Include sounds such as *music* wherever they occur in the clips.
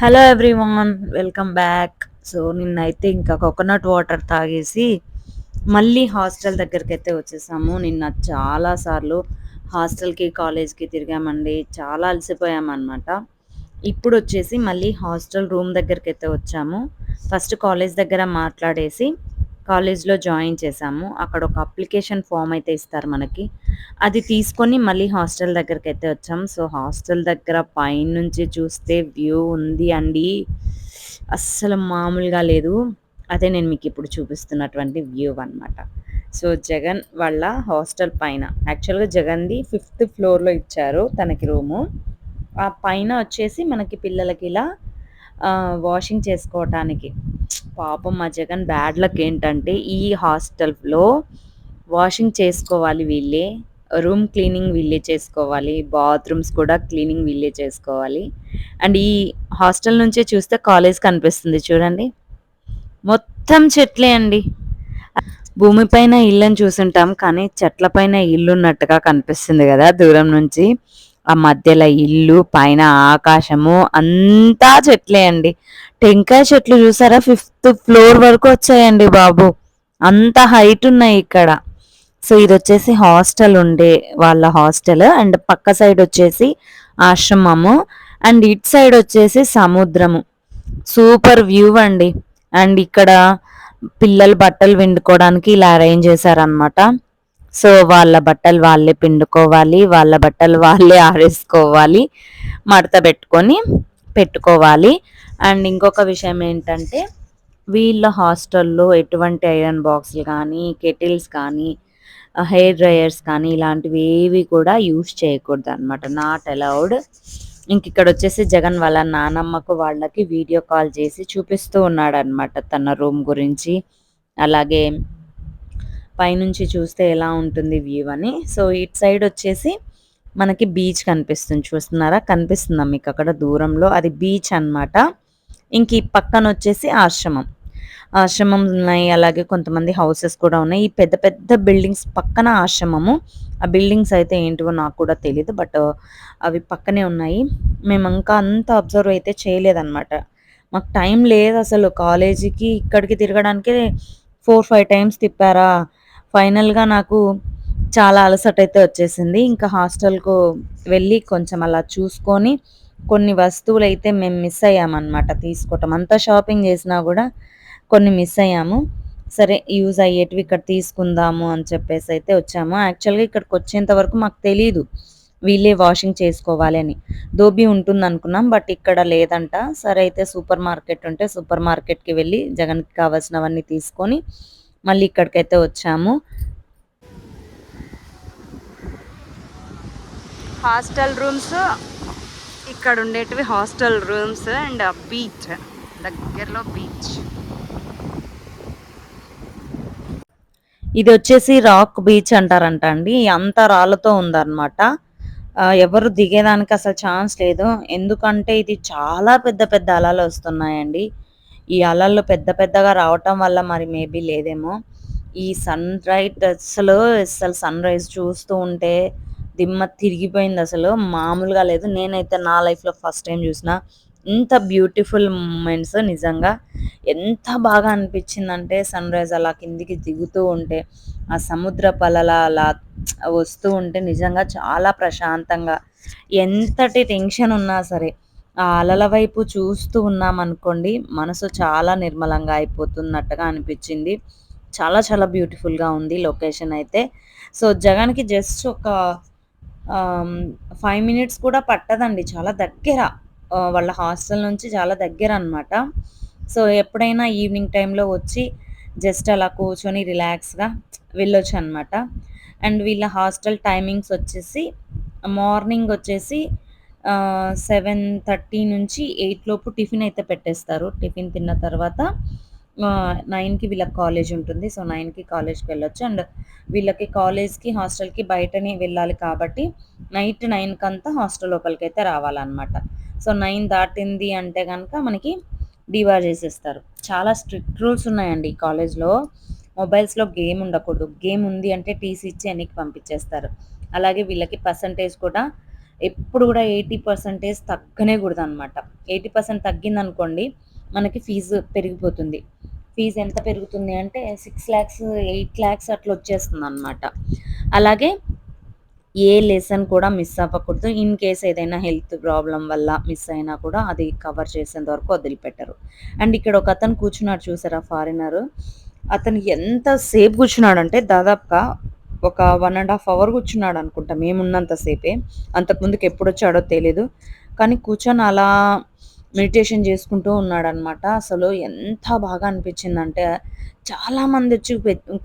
Hello everyone welcome back so నిన్నైతే ఇంకా coconut water తాగేసి మళ్ళీ హాస్టల్ దగ్గరికి అయితే వచ్చేసాము. నిన్న చాలా సార్లు హాస్టల్కి కాలేజ్కి తిరిగామండి. చాలా అలసిపోయామన్నమాట. ఇప్పుడు వచ్చేసి మళ్ళీ హాస్టల్ రూమ్ దగ్గరికి అయితే వచ్చాము. ఫస్ట్ కాలేజ్ దగ్గర మాట్లాడేసి కాలేజ్లో జాయిన్ చేసాము అక్కడ ఒక అప్లికేషన్ ఫామ్ అయితే ఇస్తారు మనకి. అది తీసుకొని మళ్ళీ హాస్టల్ దగ్గరికి అయితే వచ్చాం. సో హాస్టల్ దగ్గర పైనుంచి చూస్తే వ్యూ ఉంది అండి. అస్సలు మామూలుగా లేదు. అదే నేను మీకు ఇప్పుడు చూపిస్తున్నటువంటి వ్యూ అనమాట సో జగన్ వాళ్ళ హాస్టల్ పైన. యాక్చువల్గా జగన్ది ఫిఫ్త్ ఫ్లోర్లో ఇచ్చారు తనకి రూము. ఆ పైన వచ్చేసి మనకి పిల్లలకి ఇలా వాషింగ్ చేసుకోవటానికి పాపం మా జగన్ బ్యాడ్ లక్ ఏంటంటే ఈ హాస్టల్‌లో వాషింగ్ చేసుకోవాలి వీళ్ళే. రూమ్ క్లీనింగ్ వీళ్ళే చేసుకోవాలి. బాత్రూమ్స్ కూడా క్లీనింగ్ వీళ్ళే చేసుకోవాలి. అండ్ ఈ హాస్టల్ నుంచే చూస్తే కాలేజ్ కనిపిస్తుంది చూడండి. మొత్తం చెట్లే అండి. భూమి పైన చూసుంటాం. కానీ చెట్ల పైన ఇల్లున్నట్టుగా కనిపిస్తుంది కదా దూరం నుంచి. ఆ మధ్యలో ఇల్లు, పైన ఆకాశము అంతా చెట్లే అండి. టెంకాయ చెట్లు చూసారా? ఫిఫ్త్ ఫ్లోర్ వరకు వచ్చాయండి బాబు. అంత హైట్ ఉన్నాయి ఇక్కడ. సో ఇది వచ్చేసి హాస్టల్ ఉండే వాళ్ళ హాస్టల్. అండ్ పక్క సైడ్ వచ్చేసి ఆశ్రమము. అండ్ ఇట్ సైడ్ వచ్చేసి సముద్రము. సూపర్ వ్యూ అండి. అండ్ ఇక్కడ పిల్లలు బట్టలు విండుకోవడానికి ఇలా అరేంజ్ చేశారనమాట సో వాళ్ళ బట్టలు వాళ్ళే పిండుకోవాలి వాళ్ళ బట్టలు వాళ్ళే *laughs* ఆరేసుకోవాలి మడత పెట్టుకొని పెట్టుకోవాలి. అండ్ ఇంకొక విషయం ఏంటంటే వీళ్ళ హాస్టల్లో ఎటువంటి ఐరన్ బాక్స్లు కానీ కెటిల్స్ కానీ హెయిర్ డ్రయర్స్ కానీ ఇలాంటివి ఏవి కూడా యూస్ చేయకూడదు అనమాట నాట్ అలౌడ్. ఇంక ఇక్కడ వచ్చేసి జగన్ వాళ్ళ నానమ్మకు వాళ్ళకి వీడియో కాల్ చేసి చూపిస్తూ ఉన్నాడు అనమాట తన రూమ్ గురించి. అలాగే పైనుంచి చూస్తే ఎలా ఉంటుంది వ్యూ అని. సో ఇట్ సైడ్ వచ్చేసి మనకి బీచ్ కనిపిస్తుంది. చూస్తున్నారా? కనిపిస్తుందా మీకు అక్కడ దూరంలో? అది బీచ్ అనమాట ఇంక ఈ పక్కన వచ్చేసి ఆశ్రమం. ఆశ్రమం ఉన్నాయి. అలాగే కొంతమంది హౌసెస్ కూడా ఉన్నాయి. ఈ పెద్ద పెద్ద బిల్డింగ్స్ పక్కన ఆశ్రమము. ఆ బిల్డింగ్స్ అయితే ఏంటివో నాకు కూడా తెలియదు బట్ అవి పక్కనే ఉన్నాయి. మేము ఇంకా అంత అబ్జర్వ్ అయితే చేయలేదన్నమాట. మాకు టైం లేదు అసలు. కాలేజీకి ఇక్కడికి తిరగడానికి ఫోర్ ఫైవ్ టైమ్స్ తిప్పారా? ఫైనల్గా నాకు చాలా అలసట అయితే వచ్చేసింది. ఇంకా హాస్టల్కు వెళ్ళి కొంచెం అలా చూసుకొని కొన్ని వస్తువులు అయితే మేము మిస్ అయ్యామన్నమాట తీసుకోవటం అంతా షాపింగ్ చేసినా కూడా కొన్ని మిస్ అయ్యాము. సరే యూజ్ అయ్యేటివి ఇక్కడ తీసుకుందాము అని చెప్పేసి అయితే వచ్చాము. యాక్చువల్గా ఇక్కడికి వచ్చేంత వరకు మాకు తెలీదు. వీళ్ళే వాషింగ్ చేసుకోవాలి అని. దోబి ఉంటుంది అనుకున్నాం బట్ ఇక్కడ లేదంట. సరే అయితే సూపర్ మార్కెట్ ఉంటే సూపర్ మార్కెట్కి వెళ్ళి జగన్కి కావాల్సినవన్నీ తీసుకొని మళ్ళీ ఇక్కడికైతే వచ్చాము. హాస్టల్ రూమ్స్ ఇక్కడ ఉండేటివి హాస్టల్ రూమ్స్ అండ్ బీచ్ దగ్గరలో బీచ్. ఇది వచ్చేసి రాక్ బీచ్ అంటారంట అండి. అంత రాళ్ళతో ఉందన్నమాట. ఎవరు దిగేదానికి అసలు ఛాన్స్ లేదు. ఎందుకంటే ఇది చాలా పెద్ద పెద్ద అలలు వస్తున్నాయండి. ఈ అలలు పెద్ద పెద్దగా రావటం వల్ల మరి మేబీ లేదేమో. ఈ సన్ రైట్ అసలు అసలు సన్ రైజ్ చూస్తూ ఉంటే దిమ్మ తిరిగిపోయింది అసలు. మామూలుగా లేదు. నేనైతే నా లైఫ్లో ఫస్ట్ టైం చూసిన. ఇంత బ్యూటిఫుల్ మూమెంట్స్ నిజంగా. ఎంత బాగా అనిపించిందంటే సన్ రైజ్ అలా కిందికి దిగుతూ ఉంటే ఆ సముద్ర పలల అలా వస్తూ ఉంటే నిజంగా చాలా ప్రశాంతంగా. ఎంతటి టెన్షన్ ఉన్నా సరే ఆ అలల వైపు చూస్తూ ఉన్నాం అనుకోండి మనసు చాలా నిర్మలంగా అయిపోతున్నట్టుగా అనిపించింది. చాలా చాలా బ్యూటిఫుల్గా ఉంది లొకేషన్ అయితే. సో జగన్కి జస్ట్ ఒక ఫైవ్ మినిట్స్ కూడా పట్టదండి. చాలా దగ్గర వాళ్ళ హాస్టల్ నుంచి చాలా దగ్గర అనమాట సో ఎప్పుడైనా ఈవినింగ్ టైంలో వచ్చి జస్ట్ అలా కూర్చొని రిలాక్స్గా వెళ్ళొచ్చు అనమాట అండ్ వీళ్ళ హాస్టల్ టైమింగ్స్ వచ్చేసి మార్నింగ్ వచ్చేసి సెవెన్ థర్టీ నుంచి ఎయిట్ లోపు టిఫిన్ అయితే పెట్టేస్తారు. టిఫిన్ తిన్న తర్వాత నైన్కి వీళ్ళకి కాలేజ్ ఉంటుంది. సో నైన్కి కాలేజ్కి వెళ్ళొచ్చు. అండ్ వీళ్ళకి కాలేజ్కి హాస్టల్కి బయటనే వెళ్ళాలి కాబట్టి నైట్ నైన్కి అంతా హాస్టల్ లోపలికి అయితే రావాలన్నమాట. సో నైన్ దాటింది అంటే కనుక మనకి డివార్ చేసేస్తారు. చాలా స్ట్రిక్ట్ రూల్స్ ఉన్నాయండి ఈ కాలేజ్లో. మొబైల్స్లో గేమ్ ఉండకూడదు. గేమ్ ఉంది అంటే టీసీ ఇచ్చి ఎన్నికి పంపించేస్తారు. అలాగే వీళ్ళకి పర్సంటేజ్ కూడా ఎప్పుడు కూడా ఎయిటీ పర్సెంటేజ్ తగ్గనే కూడదు అనమాట ఎయిటీ పర్సెంట్ తగ్గిందనుకోండి మనకి ఫీజు పెరిగిపోతుంది. ఫీజు ఎంత పెరుగుతుంది అంటే సిక్స్ ల్యాక్స్ ఎయిట్ ల్యాక్స్ అట్లా వచ్చేస్తుంది అనమాట అలాగే ఏ లెసన్ కూడా మిస్ అవ్వకూడదు. ఇన్ కేస్ ఏదైనా హెల్త్ ప్రాబ్లం వల్ల మిస్ అయినా కూడా అది కవర్ చేసేంత వరకు వదిలిపెట్టరు. అండ్ ఇక్కడ ఒక అతను కూర్చున్నాడు చూసారా ఫారినర్. అతను ఎంత సేపు కూర్చున్నాడంటే దాదాపుగా ఒక వన్ అండ్ హాఫ్ అవర్ కూర్చున్నాడు అనుకుంటా మేమున్నంతసేపే అంతకుముందుకు ఎప్పుడు వచ్చాడో తెలియదు కానీ కూర్చొని అలా మెడిటేషన్ చేసుకుంటూ ఉన్నాడనమాట. అసలు ఎంత బాగా అనిపించిందంటే చాలామంది వచ్చి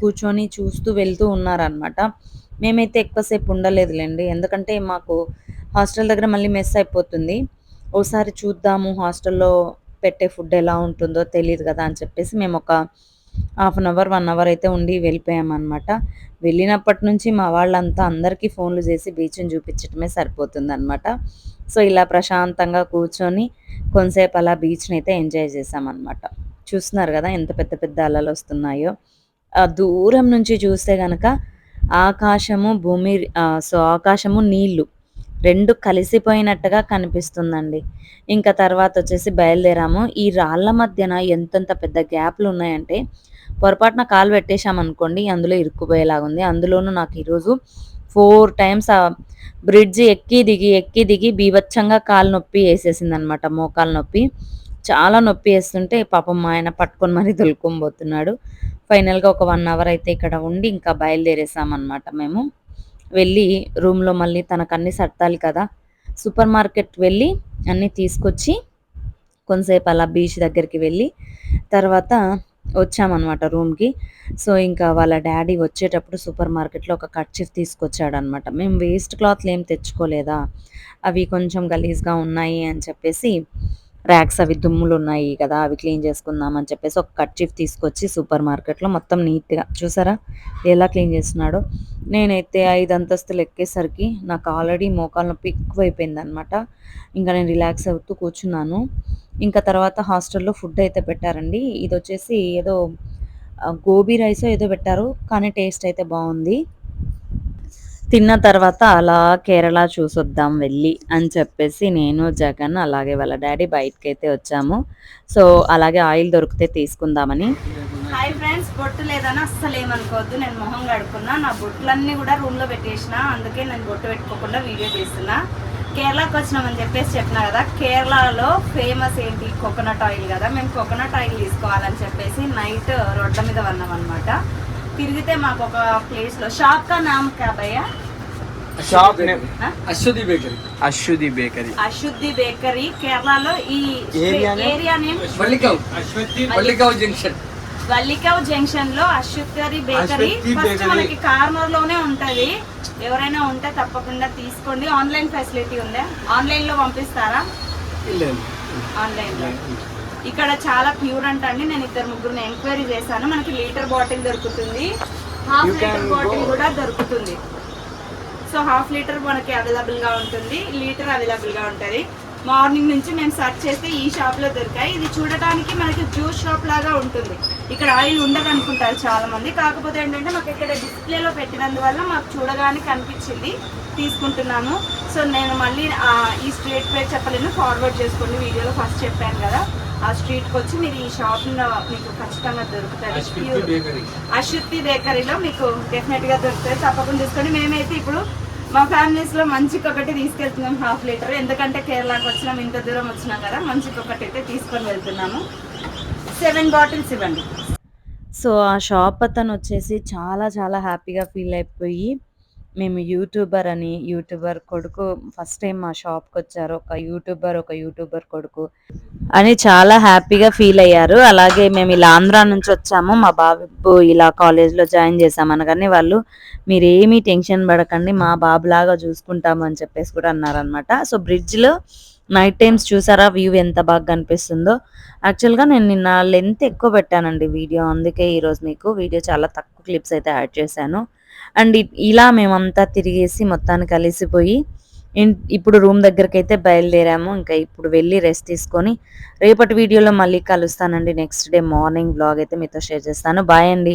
కూర్చొని చూస్తూ వెళ్తూ ఉన్నారనమాట. మేమైతే ఎక్కువసేపు ఉండలేదులేండి. ఎందుకంటే మాకు హాస్టల్ దగ్గర మళ్ళీ మెస్ అయిపోతుంది. ఓసారి చూద్దాము హాస్టల్లో పెట్టే ఫుడ్ ఎలా ఉంటుందో తెలియదు కదా అని చెప్పేసి మేము ఒక half an hour one hour అయితే ఉండి వెళ్ళిపోయామన్నమాట. వెళ్ళినప్పటి నుంచి మా వాళ్ళంతా అందరికీ ఫోన్లు చేసి బీచ్ని చూపించటమే సరిపోతుందన్నమాట. సో ఇలా ప్రశాంతంగా కూర్చొని కొంతసేపు అలా బీచ్ని అయితే ఎంజాయ్ చేసామన్నమాట చూస్తున్నారు కదా ఎంత పెద్ద పెద్ద అలలు వస్తున్నాయో. దూరం నుంచి చూస్తే కనుక ఆకాశము భూమి సో ఆకాశము నీళ్ళు. రెండు కలిసిపోయినట్టుగా కనిపిస్తుందండి. ఇంకా తర్వాత వచ్చేసి బయలుదేరాము. ఈ రాళ్ళ మధ్యన ఎంతెంత పెద్ద గ్యాప్లు ఉన్నాయంటే పొరపాటున కాలు పెట్టేశామనుకోండి అందులో ఇరుక్కుపోయేలాగా ఉంది అందులోనూ నాకు ఈరోజు ఫోర్ టైమ్స్ ఆ బ్రిడ్జ్ ఎక్కి దిగి ఎక్కి దిగి బీభత్సంగా కాలు నొప్పి వేసేసింది అనమాట మోకాలు నొప్పి. చాలా నొప్పి వేస్తుంటే పాపం మా ఆయన పట్టుకొని మరీ తొలుకొని పోతున్నాడు. ఫైనల్గా ఒక వన్ అవర్ అయితే ఇక్కడ ఉండి ఇంకా బయలుదేరేసామన్నమాట మేము. వెళ్ళి రూమ్లో మళ్ళీ తనకు అన్ని సర్దాలి కదా. సూపర్ మార్కెట్ వెళ్ళి అన్నీ తీసుకొచ్చి కొంతసేపు అలా బీచ్ దగ్గరికి వెళ్ళి తర్వాత వచ్చామన్నమాట రూమ్కి. సో ఇంకా వాళ్ళ డాడీ వచ్చేటప్పుడు సూపర్ మార్కెట్లో ఒక కర్చీఫ్ తీసుకొచ్చాడనమాట మేము వేస్ట్ క్లాత్లు ఏం తెచ్చుకోలేదా? అవి కొంచెం గలీజ్గా ఉన్నాయి అని చెప్పేసి ర్యాక్స్ అవి దుమ్ములు ఉన్నాయి కదా అవి క్లీన్ చేసుకుందాం అని చెప్పేసి ఒక కర్చీఫ్ తీసుకొచ్చి సూపర్ మార్కెట్లో మొత్తం నీట్గా చూసారా? ఎలా క్లీన్ చేస్తున్నాడో. నేనైతే ఐదు అంతస్తులు ఎక్కేసరికి నాకు ఆల్రెడీ మోకాల నొప్పి ఎక్కువైపోయింది అనమాట ఇంకా నేను రిలాక్స్ అవుతూ కూర్చున్నాను. ఇంకా తర్వాత హాస్టల్లో ఫుడ్ అయితే పెట్టారండి. ఇది వచ్చేసి ఏదో గోబీ రైస్ ఏదో పెట్టారు కానీ టేస్ట్ అయితే బాగుంది. తిన్న తర్వాత అలా కేరళ చూసొద్దాం వెళ్ళి అని చెప్పేసి నేను జగన్ అలాగే వాళ్ళ డాడీ బయటకి అయితే వచ్చాము. సో అలాగే ఆయిల్ దొరికితే తీసుకుందామని. హాయ్ ఫ్రెండ్స్ బొట్టు లేదని అస్సలు ఏమనుకోవద్దు. నేను మొహం కడుక్కున్నా. నా బొట్టులన్నీ కూడా రూమ్లో పెట్టేసిన. అందుకే నేను బొట్టు పెట్టుకోకుండా వీడియో తీస్తున్నా. కేరళకు వచ్చినామని చెప్పేసి చెప్పినా కదా కేరళలో ఫేమస్ ఏంటి? కోకోనట్ ఆయిల్ కదా. మేము కోకోనట్ ఆయిల్ తీసుకోవాలని చెప్పేసి నైట్ రోడ్ల మీద ఉన్నాం అనమాట తిరిగితే మాకు ఒక ప్లేస్లో షాప్ కా నామ్ క్యా భయ్యా? Shop name? Aswathi bakery Aswathi bakery అశుద్ధి bakery కేరళలో ఈ area name? Area name Vallikavu Vallikavu junction Vallikavu జంక్షన్లో అశ్వత్కరి బేకరీ అశ్వతి ఫస్ట్. మనకి కార్నర్లోనే ఉంటది. ఎవరైనా ఉంటే తప్పకుండా తీసుకోండి. ఆన్లైన్ ఫెసిలిటీ ఉందా? ఆన్లైన్లో పంపిస్తారా? ఆన్లైన్లో. ఇక్కడ చాలా ప్యూర్ అంట అండి. నేను ఇద్దరు ముగ్గురు ఎంక్వైరీ చేశాను. మనకి లీటర్ బాటిల్ దొరుకుతుంది. Half litre bottle. కూడా దొరుకుతుంది. సో హాఫ్ లీటర్ మనకి అవైలబుల్గా ఉంటుంది. లీటర్ అవైలబుల్గా ఉంటది. మార్నింగ్ నుంచి మేము సెర్చ్ చేస్తే ఈ షాప్లో దొరికాయి. ఇది చూడటానికి మనకి జ్యూస్ షాప్ లాగా ఉంటుంది. ఇక్కడ ఆయిల్ ఉండదు అనుకుంటారు చాలా మంది కాకపోతే ఏంటంటే మాకు ఇక్కడ డిస్ప్లేలో పెట్టినందువల్ల మాకు చూడగానే కనిపించింది. తీసుకుంటున్నాను. సో నేను మళ్ళీ ఆ, ఈ స్ట్రీట్ పేరు చెప్పలేను. ఫార్వర్డ్ చేసుకోండి. వీడియోలో ఫస్ట్ చెప్పాను కదా. ఆ స్ట్రీట్కి వచ్చి మీరు ఈ షాప్ మీకు ఖచ్చితంగా దొరుకుతుంది. అశ్వతి అశుద్ధి బేకరీలో మీకు డెఫినెట్గా దొరుకుతాయి తప్పకుండా తీసుకోండి మేమైతే ఇప్పుడు మా ఫ్యామిలీస్లో మంచికి ఒకటి తీసుకెళ్తున్నాం హాఫ్ లీటర్ ఎందుకంటే కేరళకు వచ్చినాం ఇంత దూరం వచ్చినాం కదా మంచికి ఒకటి అయితే తీసుకొని వెళ్తున్నాము. సెవెన్ బాటిల్స్ ఇవ్వండి. సో ఆ షాప్ అతను వచ్చేసి చాలా చాలా హ్యాపీగా ఫీల్ అయిపోయి మేము యూట్యూబర్ అని యూట్యూబర్ కొడుకు ఫస్ట్ టైం మా షాప్కి వచ్చారు. ఒక యూట్యూబర్ ఒక యూట్యూబర్ కొడుకు. అని చాలా హ్యాపీగా ఫీల్ అయ్యారు. అలాగే మేము ఇలా ఆంధ్ర నుంచి వచ్చాము. మా బాబు ఇలా కాలేజ్లో జాయిన్ చేసాం అనగానే వాళ్ళు మీరేమీ టెన్షన్ పడకండి మా బాబులాగా చూసుకుంటాము అని చెప్పేసి కూడా అన్నారనమాట సో బ్రిడ్జ్లో నైట్ టైమ్స్ చూసారా వ్యూ ఎంత బాగా కనిపిస్తుందో. యాక్చువల్గా నేను నిన్న లెంత్ ఎక్కువ పెట్టానండి వీడియో అందుకే ఈరోజు మీకు వీడియో చాలా తక్కువ క్లిప్స్ అయితే యాడ్ చేశాను. అండ్ ఇలా మేమంతా తిరిగేసి మొత్తానికి కలిసిపోయి ఇప్పుడు రూమ్ దగ్గరికి అయితే బయలుదేరాము. ఇంకా ఇప్పుడు వెళ్ళి రెస్ట్ తీసుకొని రేపటి వీడియోలో మళ్ళీ కలుస్తానండి. నెక్స్ట్ డే మార్నింగ్ బ్లాగ్ అయితే మీతో షేర్ చేస్తాను. బాయ్ అండి.